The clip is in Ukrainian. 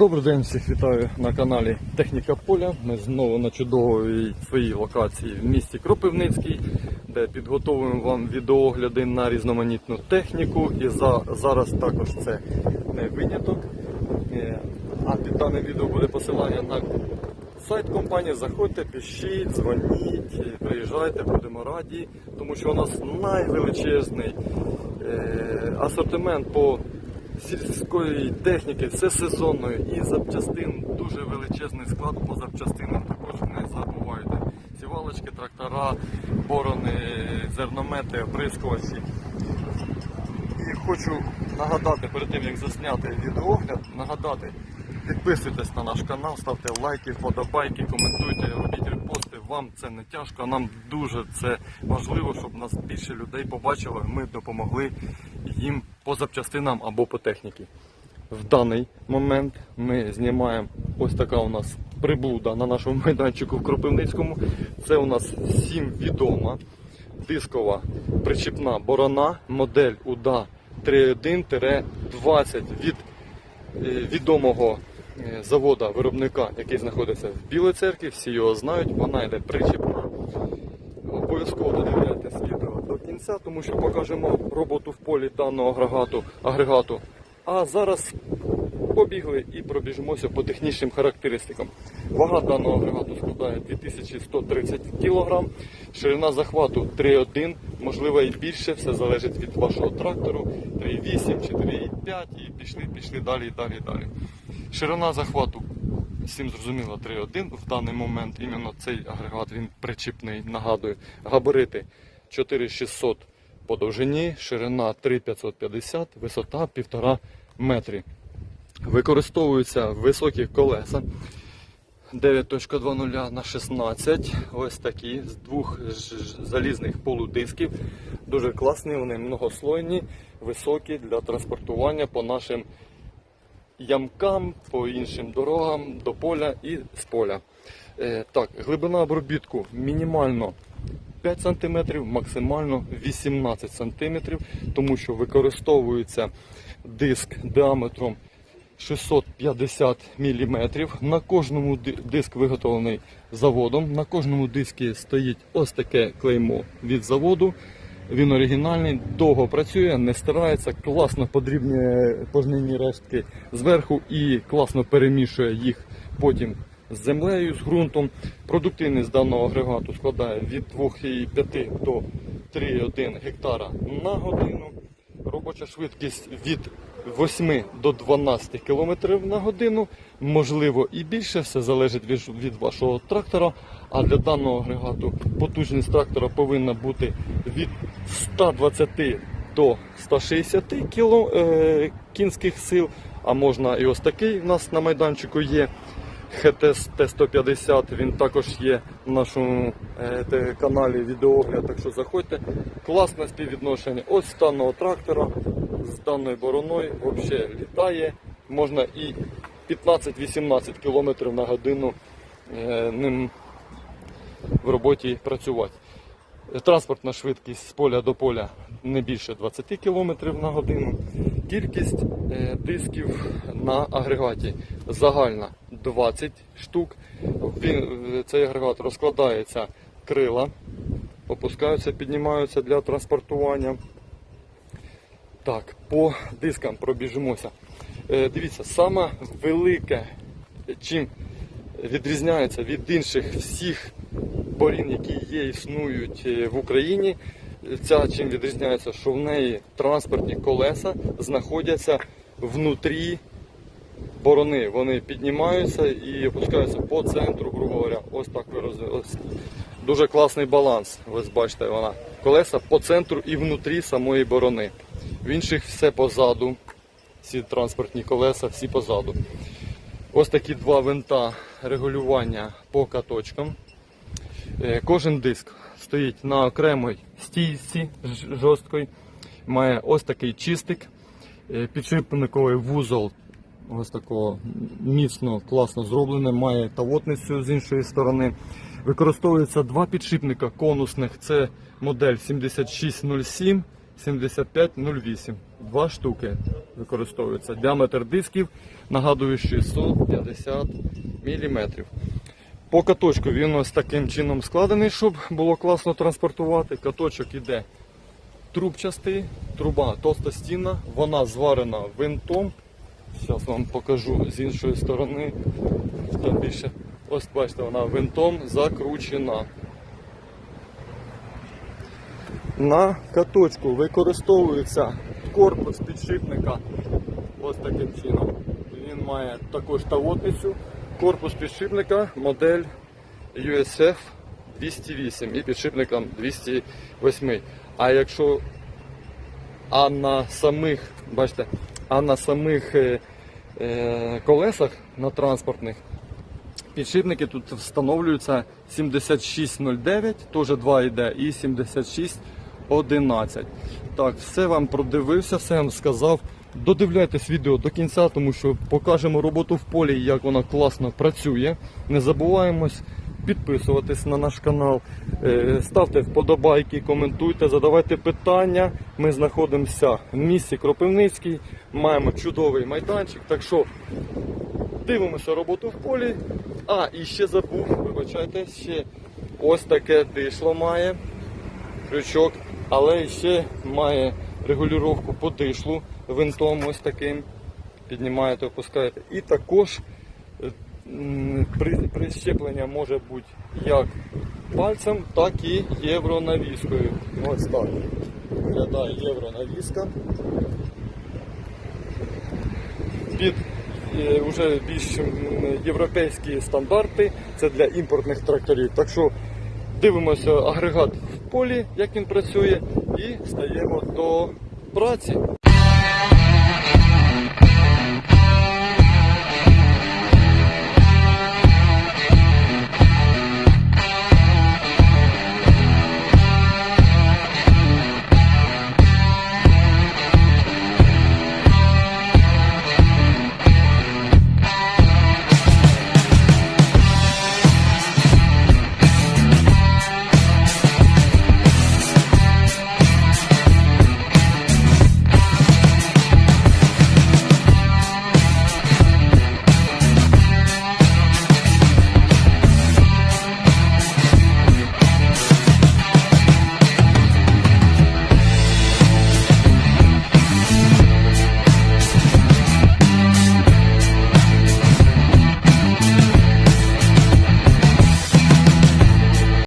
Добрий день, всіх вітаю на каналі Техніка Поля. Ми знову на чудовій своїй локації в місті Кропивницький, де підготовуємо вам відеогляди на різноманітну техніку. І за, зараз також це не виняток. Е, А під даним відео буде посилання на сайт компанії. Заходьте, пишіть, дзвоніть, приїжджайте, будемо раді, тому що у нас найвеличезний е, асортимент по сільської техніки, все сезонної і запчастин, дуже величезний склад по запчастинам. Також не забувайте. Сівалочки, трактора, борони, зерномети, оприскувачі. І хочу нагадати, перед тим як засняти відеогляд, нагадати, підписуйтесь на наш канал, ставте лайки, вподобайки, коментуйте. Вам це не тяжко, а нам дуже це важливо, щоб нас більше людей побачило. Ми допомогли їм по запчастинам або по техніці. В даний момент ми знімаємо ось така у нас приблуда на нашому майданчику в Кропивницькому. Це у нас всім відома дискова причіпна борона, модель УДА 3.1-20 від е, відомого завода виробника, який знаходиться в Білій церкві. Всі його знають, вона йде причіпна. Обов'язково додивляйтесь відео до кінця, тому що покажемо роботу в полі даного агрегату. агрегату. А зараз побігли і пробіжимося по технічним характеристикам. Вага даного агрегату складає 2130 кг, ширина захвату 3,1, можливо і більше, все залежить від вашого трактору, 3,8 чи 3,5 і пішли, пішли далі, і далі, далі. Ширина захвату всім зрозуміло 3.1 в даний момент. Іменно цей агрегат він причіпний. Нагадую, габарити 4600 по довжині, ширина 3550, висота 1,5 метри. Використовуються високі колеса 9.20 на 16. Ось такі з двох залізних полудисків. Дуже класні, вони многослойні, високі для транспортування по нашим ямкам, по іншим дорогам до поля і з поля. Е, так, глибина обробітку мінімально 5 см, максимально 18 см, тому що використовується диск діаметром 650 мм. На кожному диск виготовлений заводом. На кожному дискі стоїть ось таке клеймо від заводу. Він оригінальний, довго працює, не стирається, класно подрібнює пожнивні рештки зверху і класно перемішує їх потім з землею, з ґрунтом. Продуктивність даного агрегату складає від 2,5 до 3,1 гектара на годину. Робоча швидкість від 8 до 12 км на годину, можливо і більше, все залежить від вашого трактора. А для даного агрегату потужність трактора повинна бути від 120 до 160 кіло, е, кінських сил. А можна і ось такий у нас на майданчику є. ХТС Т150, він також є в нашому е, каналі відеоогляд, так що заходьте. Класне співвідношення. Ось з даного трактора, з даною бороною взагалі літає. Можна і 15-18 км на годину е, ним в роботі працювати. Транспортна швидкість з поля до поля не більше 20 км на годину. Кількість е, дисків на агрегаті загальна 20 штук. Е, цей агрегат розкладається крила, опускаються, піднімаються для транспортування. Так, по дискам пробіжимося. Е, Дивіться, саме велике, чим відрізняється від інших всіх борін, які є, існують е, в Україні. Ця чим відрізняється, що в неї транспортні колеса знаходяться внутрі борони. Вони піднімаються і опускаються по центру, грубо говоря. Ось так ви роз-. Дуже класний баланс. Ви бачите, вона колеса по центру і внутрі самої борони. В інших все позаду. Всі транспортні колеса, всі позаду. Ось такі два винта регулювання по каточкам. Е, Кожен диск стоїть на окремій стійці ж- жорсткої. Має ось такий чистик, е, підшипниковий вузол. Ось такого міцно, класно зроблене, має тавотницю з іншої сторони. Використовується два підшипника конусних. Це модель 7607 7508. Два штуки використовуються. Діаметр дисків, нагадую, 650 мм. По каточку він ось таким чином складений, щоб було класно транспортувати. Каточок іде трубчастий, труба товстостінна, вона зварена винтом. Зараз вам покажу з іншої сторони. Там більше. Ось бачите, вона винтом закручена. На каточку використовується корпус підшипника ось таким чином. Він має також тавотницю. Корпус підшипника модель USF 208 і підшипником 208. А якщо а на самих, бачите, а на самих е, е, колесах на транспортних Підшипники тут встановлюються 7609, теж 2 йде, і 7611. Так, все вам продивився, все вам сказав. Додивляйтесь відео до кінця, тому що покажемо роботу в полі, як вона класно працює. Не забуваємось підписуватись на наш канал, е, ставте вподобайки, коментуйте, задавайте питання. Ми знаходимося в місті Кропивницький, маємо чудовий майданчик. Так що Дивимося роботу в полі. А, і ще забув, вибачайте, ще ось таке дишло має. Крючок, але ще має регулювання по дишлу винтом ось таким. Піднімаєте, опускаєте. І також е, прищеплення може бути як пальцем, так і євронавіскою. Ось так. Виглядає євронавіска. під е, вже більш європейські стандарти. Це для імпортних тракторів. Так що дивимося агрегат в полі, як він працює, і стаємо до праці.